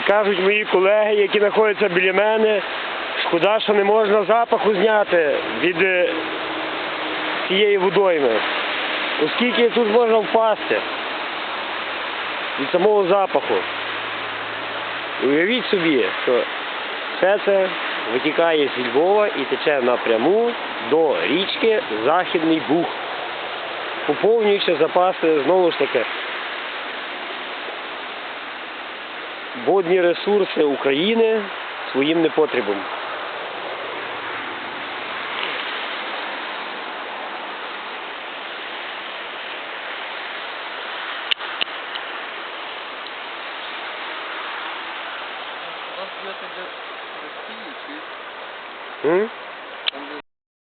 кажуть мої колеги, які знаходяться біля мене, шкода, що не можна запаху зняти від е, цієї водойми. Оскільки тут можна впасти від самого запаху. Уявіть собі, що все це витікає з Львова і тече напряму до річки Західний Буг, поповнюючи запаси знову ж таки водні ресурси України своїм непотребом. Вас Росії чи М?